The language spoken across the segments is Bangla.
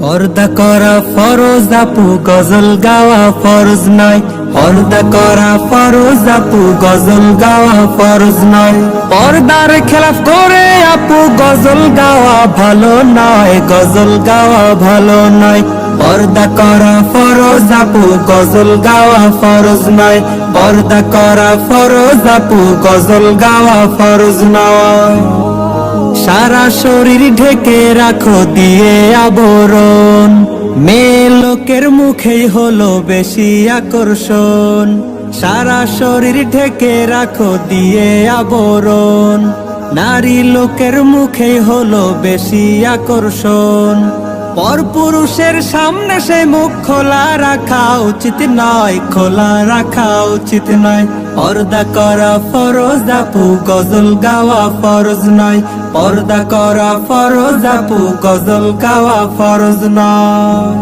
পর্দা করা ফরজ আপু, গজল গাওয়া ফরজ নয়। পর্দা করা ফরজ আপু, গজল গাওয়া ফরজ নয়। পর্দার খেলাফ করে আপু, গজল গাওয়া ভালো নয়। গজল গাওয়া ভালো নয়। পর্দা করা ফরজ আপু, গজল গাওয়া ফরজ নয়। পর্দা করা ফরজ আপু, গজল গাওয়া ফরজ নয়। সারা শরীর ঢেকে রাখো, দিয়ে আবরণ। মেয়ে লোকের মুখেই হলো বেশি আকর্ষণ। সারা শরীর ঢেকে রাখো, দিয়ে আবরণ। নারী লোকের মুখেই হলো বেশি আকর্ষণ। পরপুরুষের সামনে সে মুখ খোলা রাখা উচিত নয়, খোলা রাখা উচিত নয়। পর্দা করা ফরজ, আপু, গজল গাওয়া ফরজ নয়। পর্দা করা ফরজ, আপু, গজল গাওয়া ফরজ নয়।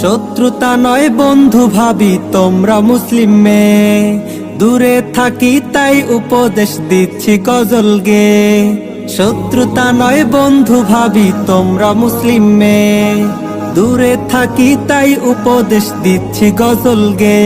শত্রুতা নয় বন্ধু ভাবি, তোমরা মুসলিম মেয়ে। দূরে থাকি তাই উপদেশ দিচ্ছি গজল গে। শত্রুতা নয় বন্ধু ভাবি, তোমরা মুসলিম মেয়ে। দূরে থাকি তাই উপদেশ দিচ্ছি গজল গে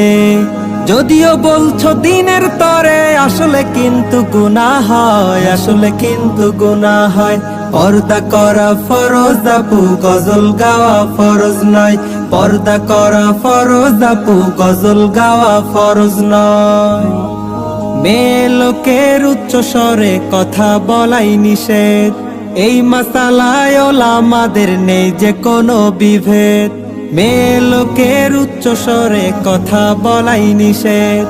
যদিও বলছো দিনের তরে, আসলে কিন্তু গুনাহ হয়, আসলে কিন্তু গুনাহ হয়। পর্দা করা ফরজ আপু, গজল গাওয়া ফরজ নয়। পর্দা করা ফরজ আপু, গজল গাওয়া ফরজ নয়। মেয়ে লোকের উচ্চ স্বরে কথা বলাই নিষেধ। এই মাসালায় আমাদের নেই যে কোনো বিভেদ। মেয়ে লোকের উচ্চ স্বরে কথা বলাই নিষেধ।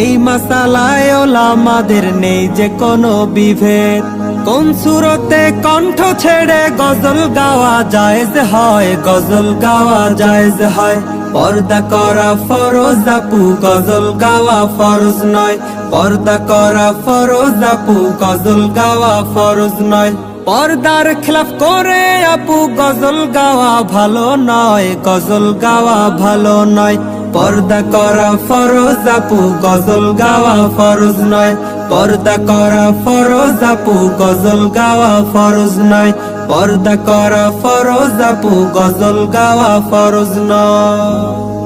এই মাসালায় আমাদের নেই যে কোনো বিভেদ। কোন সুরতে কণ্ঠ ছেড়ে গজল গাওয়া জায়েজ হয়, গজল গাওয়া জায়েজ হয়। পর্দা করা ফরজ, আপু, গজল গাওয়া ফরজ নয়। পর্দা করা ফরজ, আপু, গজল গাওয়া ফরজ নয়। পর্দার খেলাফ করে, আপু, গজল গাওয়া ভালো নয়, গজল গাওয়া ভালো নয়। পর্দা করা ফরজ, আপু, গজল গাওয়া ফরজ নয়। পর্দা করা ফরজ, আপু, গজল গাওয়া ফরজ নয়। পর্দা করা ফরজ, আপু, গজল গাওয়া ফরজ নয়।